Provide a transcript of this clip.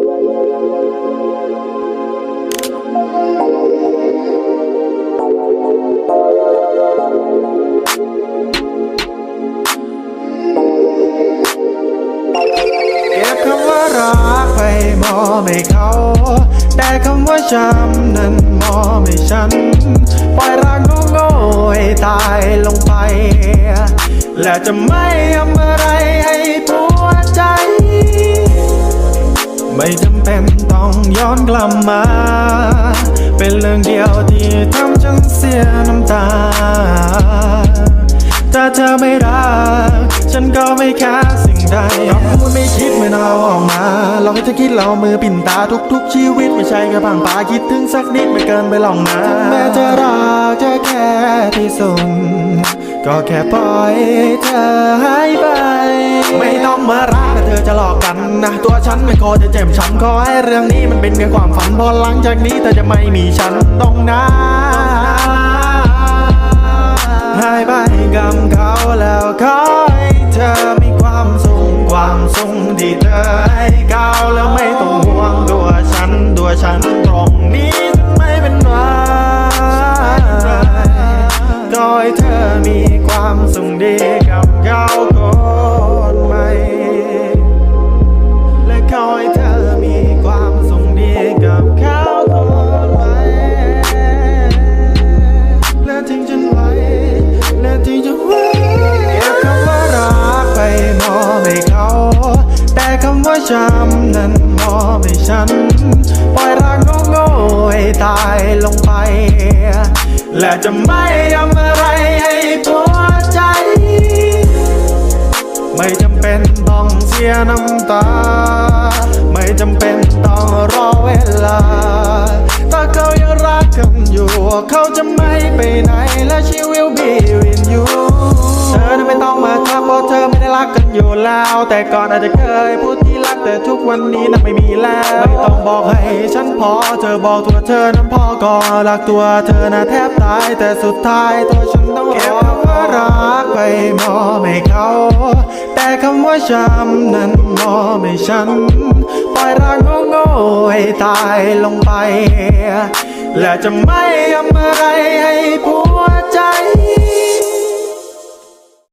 เก็บคำว่ารักไปมอบให้เขา แต่คำว่าช้ำนั้นมอบให้ฉัน ปล่อยรักโง่ๆให้ตายลงไป และจะไม่ทำอะไรให้ปวดใจ ไม่จำเป็นต้องย้อนกลับมา เป็นเรื่องเดียวที่ทำฉันเสียน้ำตา ถ้าเธอไม่รัก ดไม่คิดไม่เอาออกมาลองให้เธอคิดเรามือปิ่นตาทุก ๆ ชีวิตไม่ใช่แค่พังปาคิดถึงสักนิดไม่เกินไปหลองนะถึงแม้จะรักเธอแค่ที่สุดก็แค่ปล่อยเธอหายไป ไม่ต้องมารักเธอจะหลอกกันนะตัวฉันไม่โคจะเจ็บช้ำขอให้เรื่องนี้มันเป็นเพียงความฝันพอหลังจากนี้เธอจะไม่มีฉันตรงนั้นหายไปกับเขาแล้วขอให้เธอมีความสุข ความสุขที่เธอให้ก้าแล้วไม่ต้องห่วงตัวฉันตัวฉันตรงนี้ฉันไม่เป็นไรโดยเธอมีความสุขดีกับเขา ช้ำนั้นมอบให้ฉัน ปล่อยรักโง่ๆให้ตายลงไป และจะไม่ทำอะไรให้ปวดใจ ไม่จำเป็นต้องเสียน้ำตา ไม่จำเป็นต้องรอเวลา ถ้าเขายังรักกันอยู่ เขาจะไม่ไปไหนและ she will be with you เธ อยู่แล้ว แต่ก่อนอาจจะเคยพูดที่รักแต่ทุกวันนี้น่ะไม่มีแล้ว ไม่ต้องบอกให้ฉันพอเธอบอกตัวเธอนั้นพอก็รักตัวเธอน่ะแทบตายแต่สุดท้ายตัวฉันต้องเก็บคำว่ารักไปมอบให้เขาแต่คำว่าช้ำนั้นมอบให้ฉันปล่อยรักโง่ๆให้ตายลงไปและจะไม่ทำอะไรให้ปวดใจ